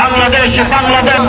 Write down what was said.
Bangladesh Bangladesh